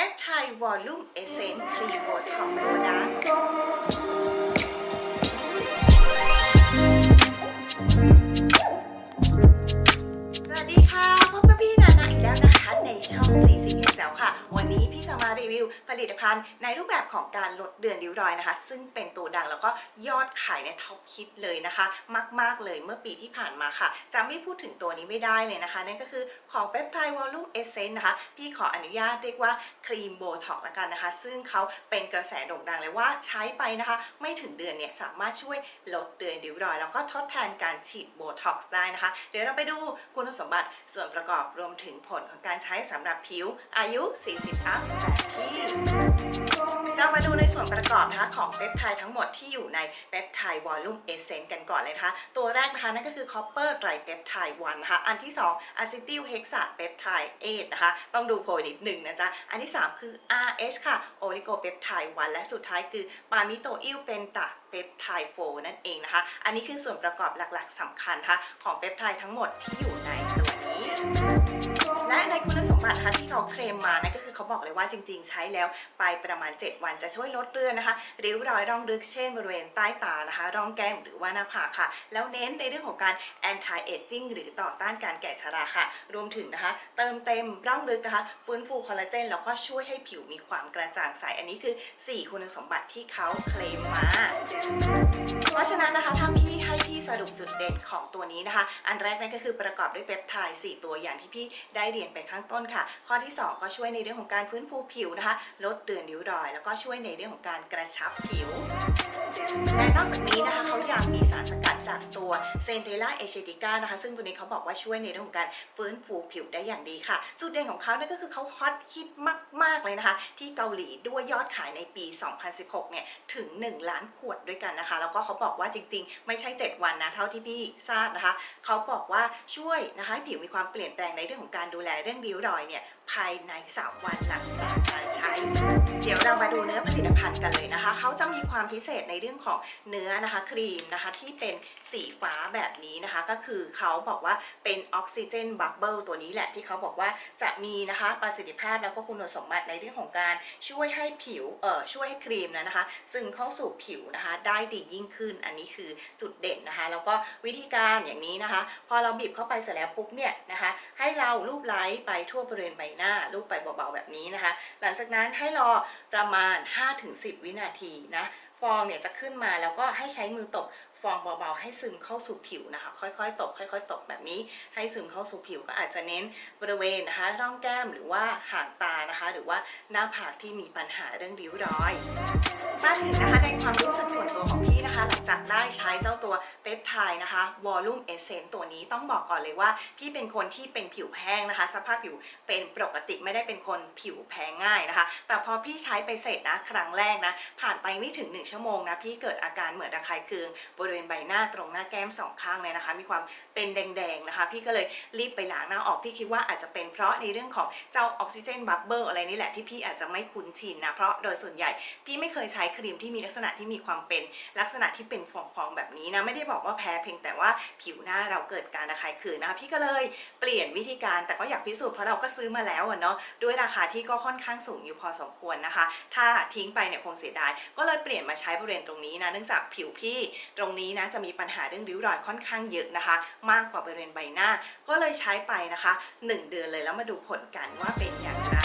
ปปไทด์วอลลุ่มเอเซนต์ครีมโบท็อกโบนัสสวัสดีค่ะ พบกับพี่นานาอีกแล้วนะคะ ในช่องสีสีเแซวค่ะ รีวิวผลิตภัณฑ์ในรูปแบบของการลดเดือนริ้วรอยนะคะ ซึ่งเป็นตัวดังแล้วก็ยอดขายในท็อปฮิตเลยนะคะ มาก ๆ เลยเมื่อปีที่ผ่านมาค่ะ จะไม่พูดถึงตัวนี้ไม่ได้เลยนะคะ นั่นก็คือของเปปไทด์วอลลุ่มเอเซนนะคะ พี่ขออนุญาตเรียกว่าครีมโบท็อกละกันนะคะ ซึ่งเขาเป็นกระแสโด่งดังเลยว่าใช้ไปนะคะ ไม่ถึงเดือนเนี่ยสามารถช่วยลดเดือนริ้วรอย แล้วก็ทดแทนการฉีดโบท็อกซ์ได้นะคะ เดี๋ยวเราไปดูคุณสมบัติส่วนประกอบรวมถึงผลของการใช้สำหรับผิวอายุ 40 อัพเรามาดูในส่วนประกอบนะคะของเปปไทด์ทั้งหมดที่อยู่ในเปปไทด์วอลลุ่มเอเซนกันก่อนเลยนะคะ ตัวแรกนะคะนั่นก็คือคอปเปอร์ไตรเปปไทด์วันนะคะ อันที่2อะซิติลเฮกซาเปปไทด์เอนะคะ ต้องดูโพยนิดหนึ่งนะจ๊ะ อันที่ 3 คือ RH ค่ะโอลิโกเปปไทด์วันและสุดท้ายคือปามิโตอิลเป็นตะเปปไทด์โฟนั่นเองนะคะ อันนี้คือส่วนประกอบหลักๆสำคัญนะคะของเปปไทด์ทั้งหมดที่อยู่ในตัว และในคุณสมบัติคะที่เขาเคลมมานั่นก็คือเขาบอกเลยว่าจริง ๆ ใช้แล้วไปประมาณ 7 วันจะช่วยลดเรือนนะคะริ้วรอยร่องลึกเช่นบริเวณใต้ตานะคะร่องแก้มหรือว่าหน้าผากค่ะ แล้วเน้นในเรื่องของการ anti aging หรือต่อต้านการแก่ชราค่ะ รวมถึงนะคะ เติมเต็มร่องลึกนะคะฟื้นฟูคอลลาเจนแล้วก็ช่วยให้ผิวมีความกระจ่างใสอันนี้คือ 4 คุณสมบัติที่เขาเคลมมา เพราะฉะนั้นนะคะถ้าพี่ให้พี่สรุปจุดเด่นของตัวนี้นะคะ อันแรกนั่นก็คือประกอบด้วยเปปไทด์4 ตัวอย่างที่พี่ได้เรียนไปข้างต้นค่ะ ข้อที่ 2 ก็ช่วยในเรื่องของการฟื้นฟูผิวนะคะ ลดเดือนริ้วรอย แล้วก็ช่วยในเรื่องของการกระชับผิว และนอกจากนี้นะคะเขายังมีสารสกัดจากตัวเซนเทล่าเอเชติก้านะคะ ซึ่งตัวนี้เขาบอกว่าช่วยในเรื่องของการฟื้นฟูผิวได้อย่างดีค่ะ จุดเด่นของเขาเนั่นก็คือเขาฮอตฮิตมาก ๆ เลยนะคะ ที่เกาหลีด้วยยอดขายในปี 2016 เนี่ยถึง 1 ล้านขวดด้วยกันนะคะ แล้วก็เขาบอกว่าจริง ๆ ไม่ใช่ 7 วันนะเท่าที่พี่ทราบนะคะ เขาบอกว่าช่วยนะคะให้ผิวมีความเปลี่ยนแปลงในเรื่องของการดูแลเรื่องริ้วรอยเนี่ยภายใน 3 วันหลังจากการใช้ เดี๋ยวเรามาดูเนื้อผลิตภัณฑ์กันเลยนะคะ เขาจะมีความพิเศษในเรื่องของเนื้อนะคะครีมนะคะที่เป็นสีฟ้าแบบนี้นะคะ ก็คือเขาบอกว่าเป็นออกซิเจนบับเบิลตัวนี้แหละที่เขาบอกว่าจะมีนะคะประสิทธิภาพแล้วก็คุณสมบัติในเรื่องของการช่วยให้ผิวเอ่อช่วยให้ครีมนะนะคะ ซึมเข้าสู่ผิวนะคะได้ดียิ่งขึ้นอันนี้คือจุดเด่นนะคะ แล้วก็วิธีการอย่างนี้นะคะ พอเราบีบเข้าไปเสร็จแล้วปุ๊บเนี่ยนะคะให้เราลูบไล้ไปทั่วบริเวณใบหน้าลูบไปเบาๆแบบนี้นะคะ หลังจากนั้นให้รอประมาณ 5-10 วินาทีนะฟองเนี่ยจะขึ้นมาแล้วก็ให้ใช้มือตบ ฟองเบาๆ ให้ซึมเข้าสู่ผิวนะคะ ค่อยๆตบค่อย ๆตบแบบนี้ ให้ซึมเข้าสู่ผิวก็อาจจะเน้นบริเวณนะคะร่องแก้มหรือว่าหางตานะคะ หรือว่าหน้าผากที่มีปัญหาเรื่องริ้วรอยมาถึงนะคะในความรู้สึกส่วนตัวของพี่นะคะ หลังจากได้ใช้เจ้าตัวเปปไทด์นะคะวอลลุ่มเอเซนตัวนี้ต้องบอกก่อนเลยว่า พี่เป็นคนที่เป็นผิวแห้งนะคะ สภาพผิวเป็นปกติไม่ได้เป็นคนผิวแพ้ง่ายนะคะ แต่พอพี่ใช้ไปเสร็จนะครั้งแรกนะผ่านไปไม่ถึง 1 ชั่วโมงนะพี่เกิดอาการเหมือนระคายเคืองบริเวณใบหน้าตรงหน้าแก้มสองข้างเลยนะคะ มีความเป็นแดงๆนะคะ พี่ก็เลยรีบไปล้างหน้าออกพี่คิดว่าอาจจะเป็นเพราะในเรื่องของเจ้าออกซิเจนบับเบิลอะไรนี่แหละที่พี่อาจจะไม่คุ้นชินนะเพราะโดยส่วนใหญ่ พี่ไม่เคยใช้ครีมที่มีลักษณะที่มีความเป็นลักษณะที่เป็นฟองๆแบบนี้นะไม่ได้บอกว่าแพ้เพียงแต่ว่าผิวหน้าเราเกิดการระคายเคืองนะคะพี่ก็เลยเปลี่ยนวิธีการแต่ก็อยากพิสูจน์เพราะเราก็ซื้อมาแล้วเนาะด้วยราคาที่ก็ค่อนข้างสูงอยู่พอสมควรนะคะ ถ้าทิ้งไปเนี่ยคงเสียดายก็เลยเปลี่ยนมาใช้บริเวณตรงนี้นะเนื่องจากผิวพี่ตรงนี้นี้นะจะมีปัญหาเรื่องริ้วรอยค่อนข้างเยอะนะคะ มากกว่าบริเวณใบหน้า ก็เลยใช้ไปนะคะ 1 เดือนเลยแล้วมาดูผลกันว่าเป็นอย่างไร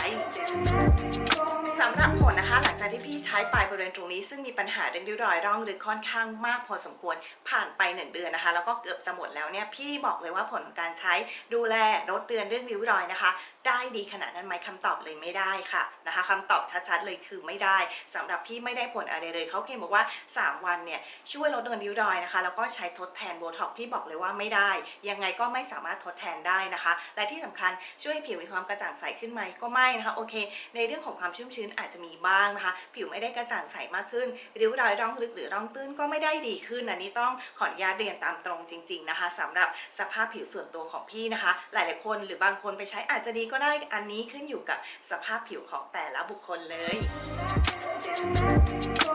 สำหรับผลนะคะ หลังจากที่พี่ใช้ไปบริเวณตรงนี้ ซึ่งมีปัญหาเรื่องริ้วรอยร่องลึกค่อนข้างมากพอสมควรผ่านไป 1 เดือนนะคะ แล้วก็เกือบจะหมดแล้วเนี่ยพี่บอกเลยว่าผลของการใช้ดูแลลดเดือนเรื่องริ้วรอยนะคะ ได้ดีขนาดนั้นไหมคำตอบเลยไม่ได้ค่ะนะคะคำตอบชัดๆเลยคือไม่ได้สำหรับพี่ไม่ได้ผลอะไรเลยเขาเคลมบอกว่า 3 วันเนี่ยช่วยลดเดือนริ้วรอยนะคะแล้วก็ใช้ทดแทนโบท็อกซ์พี่บอกเลยว่าไม่ได้ ยังไงก็ไม่สามารถทดแทนได้นะคะ และที่สำคัญช่วยให้ผิวมีความกระจ่างใสขึ้นไหมก็ไม่นะคะโอเค ในเรื่องของความชุ่มชื้นอาจจะมีบ้างนะคะ ผิวไม่ได้กระจ่างใสมากขึ้นริ้วรอยร่องลึกหรือร่องตื้นก็ไม่ได้ดีขึ้นอันนี้ต้องขออนุญาตเรียนตามตรงจริง ๆนะคะสำหรับสภาพผิวส่วนตัวของพี่นะคะ หลายๆคนหรือบางคนไปใช้อาจจะดีก็ได้อันนี้ขึ้นอยู่กับสภาพผิวของแต่ละบุคคลเลย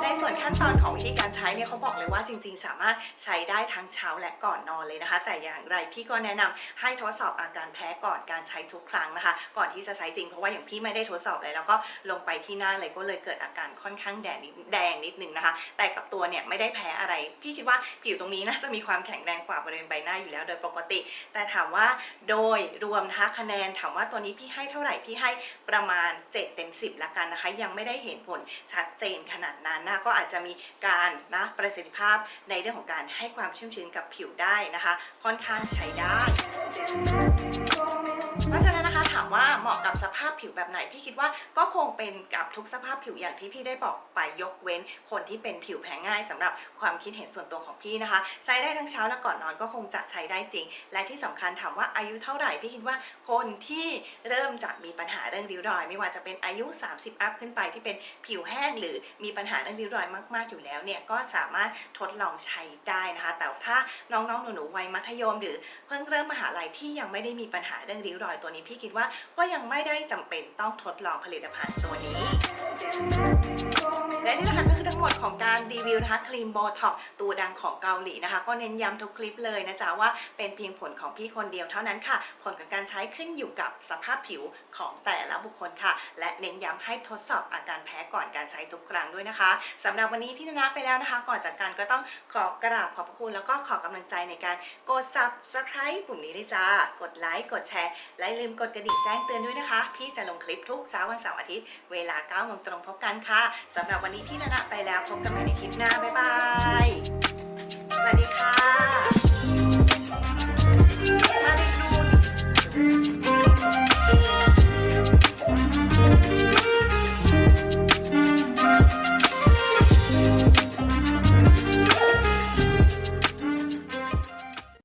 ในส่วนขั้นตอนของวิธีการใช้เนี่ยเขาบอกเลยว่าจริง ๆ สามารถใช้ได้ทั้งเช้าและก่อนนอนเลยนะคะ แต่อย่างไรพี่ก็แนะนำให้ทดสอบอาการแพ้ก่อนการใช้ทุกครั้งนะคะ ก่อนที่จะใช้จริงเพราะว่าอย่างพี่ไม่ได้ทดสอบเลยแล้วก็ลงไปที่หน้าเลยก็เลยเกิดอาการค่อนข้างแดงนิดแดงนิดนึงนะคะ แต่กับตัวเนี่ยไม่ได้แพ้อะไร พี่คิดว่าผิวตรงนี้น่าจะมีความแข็งแรงกว่าบริเวณใบหน้าอยู่แล้วโดยปกติ แต่ถามว่าโดยรวมนะคะคะแนนถามว่าตัวนี้พี่ให้เท่าไหร่พี่ให้ประมาณ 7 เต็ม 10 ละกันนะคะ ยังไม่ได้เห็นผลชัดเจนขนาดนั้นนะก็อาจจะมีการนะประสิทธิภาพในเรื่องของการให้ความชุ่มชื้นกับผิวได้นะคะ ค่อนข้างใช้ได้เพราะฉะนั้นามว่าเหมาะกับสภาพผิวแบบไหน พี่คิดว่าก็คงเป็นกับทุกสภาพผิวอย่างที่พี่ได้บอกไปยกเว้น คนที่เป็นผิวแพ้ง่ายสำหรับความคิดเห็นส่วนตัวของพี่นะคะ ใช้ได้ทั้งเช้าและก่อนนอนก็คงจะใช้ได้จริง และที่สำคัญถามว่าอายุเท่าไหร่พี่คิดว่าคนที่เริ่มจะมีปัญหาเรื่องริ้วรอย ไม่ว่าจะเป็นอายุ 30 อัพขึ้นไปที่เป็นผิวแห้งหรือมีปัญหาเรื่องริ้วรอยมาก ๆอยู่แล้วเนี่ยก็สามารถทดลองใช้ได้นะคะ แต่ถ้าน้องๆหนูๆวัยมัธยม หรือเพิ่งเริ่มมหาลัยที่ยังไม่ได้มีปัญหาเรื่องริ้วรอยตัวนี้พี่คิดว่าก็ยังไม่ได้จำเป็นต้องทดลองผลิตภัณฑ์ตัวนี้ และนี่นะคะก็คือทั้งหมดของการรีวิวนะคะครีมโบท็อกตัวดังของเกาหลีนะคะ ก็เน้นย้ำทุกคลิปเลยนะจ๊ะว่าเป็นเพียงผลของพี่คนเดียวเท่านั้นค่ะ ผลของการใช้ขึ้นอยู่กับสภาพผิวของแต่ละบุคคลค่ะ และเน้นย้ำให้ทดสอบอาการแพ้ก่อนการใช้ทุกครั้งด้วยนะคะสำหรับวันนี้พี่ธนาไปแล้วนะคะ ก่อนจากกันก็ต้องขอกราบขอบพระคุณแล้วก็ขอกำลังใจในการกด subscribe ปุ่มนี้เลยจ้ากดไลค์กดแชร์และลืมกดกระดิ่งแจ้งเตือนด้วยนะคะ พี่จะลงคลิปทุกเช้าวันเสาร์อาทิตย์เวลา9โมงตรงพบกันค่ะสำหรับวันนี้พี่ธนาไปแล้วพบกันใหม่ในคลิปหน้า บ๊ายบาย สวัสดีค่ะ